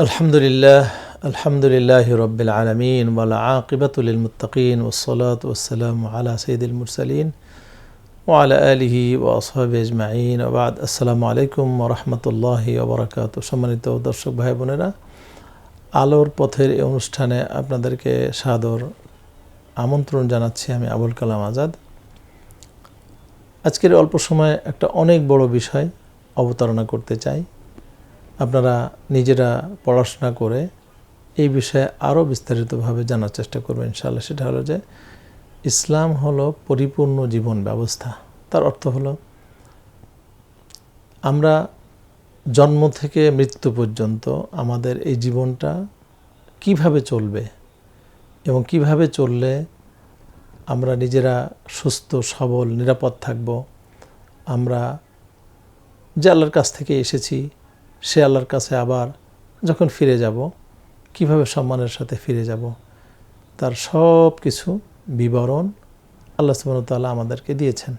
الحمد لله الحمد لله رب العالمين والعاقبة للمتقين والصلاة والسلام على سيد المرسلين وعلى آله وأصحابه أجمعين وبعد السلام عليكم ورحمة الله وبركاته সম্মানিত দর্শক ভাই বোনেরা আলোর পথের এই অনুষ্ঠানে আপনাদেরকে সাদর আমন্ত্রণ জানাচ্ছি আমি আবুল কালাম আজাদ আজকের অল্প সময়ে একটা অনেক বড় বিষয় অবতারণা করতে চাই আপনারা নিজেরা পড়াশোনা করে এই বিষয়ে আরও বিস্তারিতভাবে জানার চেষ্টা করবেন ইনশাআল্লাহ। সেটা হলো যে, ইসলাম হলো পরিপূর্ণ জীবন ব্যবস্থা। তার অর্থ হলো, আমরা জন্ম থেকে মৃত্যু পর্যন্ত আমাদের এই জীবনটা কীভাবে চলবে এবং কীভাবে চললে আমরা নিজেরা সুস্থ, সবল, নিরাপদ থাকব, আমরা যে আল্লাহর কাছ থেকে এসেছি সে আল্লাহর কাছে আবার যখন ফিরে যাব, কীভাবে সম্মানের সাথে ফিরে যাব, তার সব কিছু বিবরণ আল্লাহ সুবাহতাল্লাহ আমাদেরকে দিয়েছেন।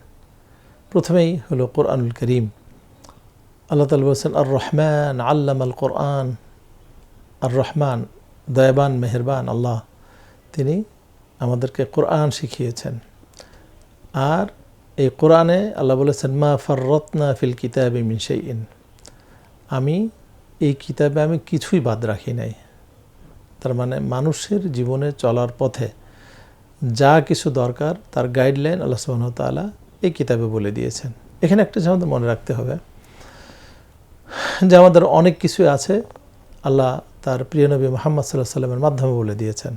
প্রথমেই হলো কোরআনুল করিম। আল্লাহ তালা বলছেন আর রহমান আল্লাম আল কোরআন। আর রহমান দয়াবান, মেহরবান আল্লাহ, তিনি আমাদেরকে কোরআন শিখিয়েছেন। আর এই কোরআনে আল্লাহ বলেছেন, মা ফাররত্না ফিল কিতাবে মিনসাইন আমি এই কিতাবে আমি কিছুই বাদ রাখি নাই। তার মানে মানুষের জীবনে চলার পথে যা কিছু দরকার তার গাইডলাইন আল্লাহ সুবাহতালা এই কিতাবে বলে দিয়েছেন। এখানে একটা যে আমাদের মনে রাখতে হবে যে আমাদের অনেক কিছু আছে আল্লাহ তার প্রিয় নবী মোহাম্মদ সাল্লাহ সাল্লামের মাধ্যমে বলে দিয়েছেন।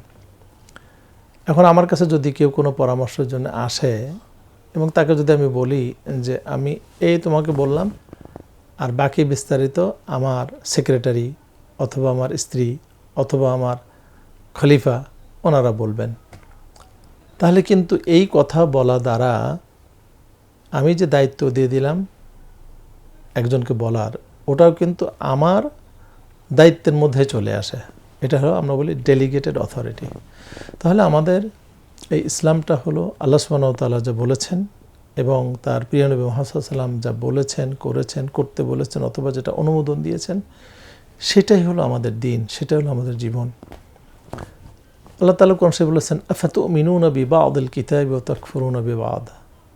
এখন আমার কাছে যদি কেউ কোনো পরামর্শের জন্য আসে এবং তাকে যদি আমি বলি যে আমি এই তোমাকে বললাম আর বাকি বিস্তারিত আমার সেক্রেটারি অথবা আমার স্ত্রী অথবা আমার খলিফা ওনারা বলবেন। তাহলে কিন্তু এই কথা বলা দ্বারা আমি যে দায়িত্ব দিয়ে দিলাম একজনকে বলার, ওটাও কিন্তু আমার দায়িত্বের মধ্যে চলে আসে। এটা হলো আমরা বলি ডেলিগেটেড অথরিটি তাহলে আমাদের এই ইসলামটা হলো আল্লাহ সুবাহতাল্লাহ যা বলেছেন এবং তার প্রিয় নবী মহাসাল্লাম যা বলেছেন, করেছেন, করতে বলেছেন অথবা যেটা অনুমোদন দিয়েছেন, সেটাই হলো আমাদের দিন, সেটাই হলো আমাদের জীবন। আল্লাহ তালা কোন বলেছেন আফাত মিনু নবী বা আদুল কিতাব ও তকফরু নবী বাদ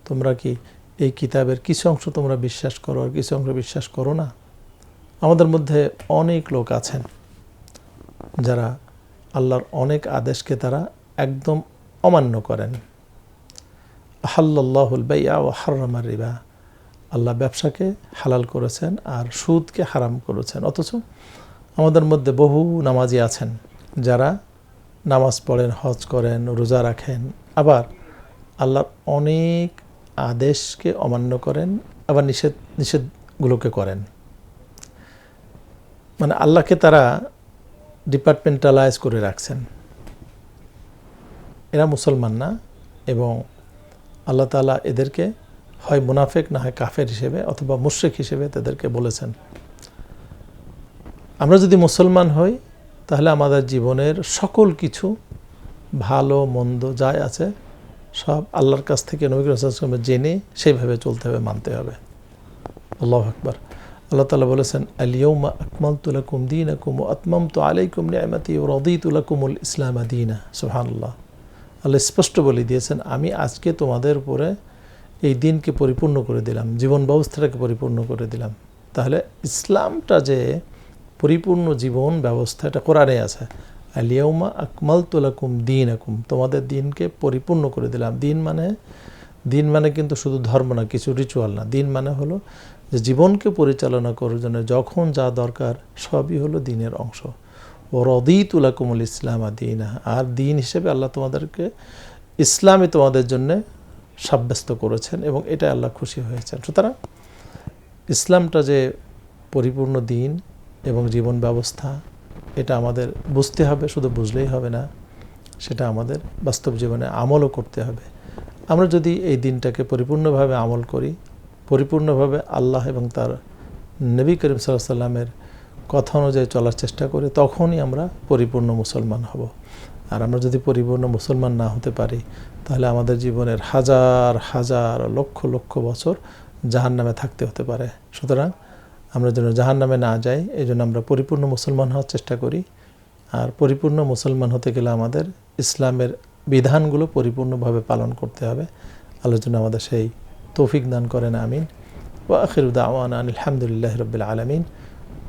তোমরা কি এই কিতাবের কিছু অংশ তোমরা বিশ্বাস করো আর কিছু অংশ বিশ্বাস করো না? আমাদের মধ্যে অনেক লোক আছেন যারা আল্লাহর অনেক আদেশকে তারা একদম অমান্য করেন। আহাল্লাহুল বাইয়া ও হারামার রিবা। আল্লাহ ব্যবসাকে হালাল করেছেন আর সুদকে হারাম করেছেন। অথচ আমাদের মধ্যে বহু নামাজি আছেন যারা নামাজ পড়েন, হজ করেন, রোজা রাখেন। আবার আল্লাহর অনেক আদেশকে অমান্য করেন, আবার নিষেধ, নিষেধগুলোকে করেন। মানে আল্লাহকে তারা ডিপার্টমেন্টালাইজ করে রাখছেন। এরা মুসলমান না এবং আল্লাহ তালা এদেরকে হয় মুনাফেক না হয় কাফের হিসেবে অথবা মুশ্রিক হিসেবে তাদেরকে বলেছেন। আমরা যদি মুসলমান হই, তাহলে আমাদের জীবনের সকল কিছু ভালো, মন্দ যাই আছে, সব আল্লাহর কাছ থেকে নবী রসুলের জেনে সেইভাবে চলতে হবে, মানতে হবে। আল্লাহ আকবর। আল্লাহ তালা বলেছেন আলিয়মা আকমাল তুলাকুম দিন আকুম আতমাম তো আলাইকুম নিয়ামতি রদি তুলাকুমুল ইসলাম দিনা। সুহানুল্লাহ আল্লাহ স্পষ্ট বলে দিয়েছেন, আমি আজকে তোমাদের উপরে এই দিনকে পরিপূর্ণ করে দিলাম, জীবন ব্যবস্থাটাকে পরিপূর্ণ করে দিলাম। তাহলে ইসলামটা যে পরিপূর্ণ জীবন ব্যবস্থা, এটা কোরআনে আছে আলিয়াউমা আকমাল তুলাকুম দিন আকুম তোমাদের দিনকে পরিপূর্ণ করে দিলাম। দিন মানে দিন মানে কিন্তু শুধু ধর্ম না, কিছু রিচুয়াল না। দিন মানে হলো যে জীবনকে পরিচালনা করার জন্য যখন যা দরকার সবই হলো দিনের অংশ। ও ইসলাম আদিনা আর দিন হিসেবে আল্লাহ তোমাদেরকে ইসলামই তোমাদের জন্যে সাব্যস্ত করেছেন এবং এটা আল্লাহ খুশি হয়েছেন। সুতরাং ইসলামটা যে পরিপূর্ণ দিন এবং জীবন ব্যবস্থা, এটা আমাদের বুঝতে হবে, শুধু বুঝলেই হবে না, সেটা আমাদের বাস্তব জীবনে আমলও করতে হবে। আমরা যদি এই দিনটাকে পরিপূর্ণভাবে আমল করি, পরিপূর্ণভাবে আল্লাহ এবং তার নবী করিম সাল্লাহ সাল্লামের কথা অনুযায়ী চলার চেষ্টা করি তখনই আমরা পরিপূর্ণ মুসলমান হব। আর আমরা যদি পরিপূর্ণ মুসলমান না হতে পারি, তাহলে আমাদের জীবনের হাজার হাজার, লক্ষ লক্ষ বছর জাহান নামে থাকতে হতে পারে। সুতরাং আমরা যেন জাহান নামে না যাই, এই জন্য আমরা পরিপূর্ণ মুসলমান হওয়ার চেষ্টা করি। আর পরিপূর্ণ মুসলমান হতে গেলে আমাদের ইসলামের বিধানগুলো পরিপূর্ণভাবে পালন করতে হবে। আলোচনা আমাদের সেই তৌফিক দান করেন, আমিন। ও আখিরুদ্দাওয়ান আলহামদুলিল্লাহ রবিল আলমিন।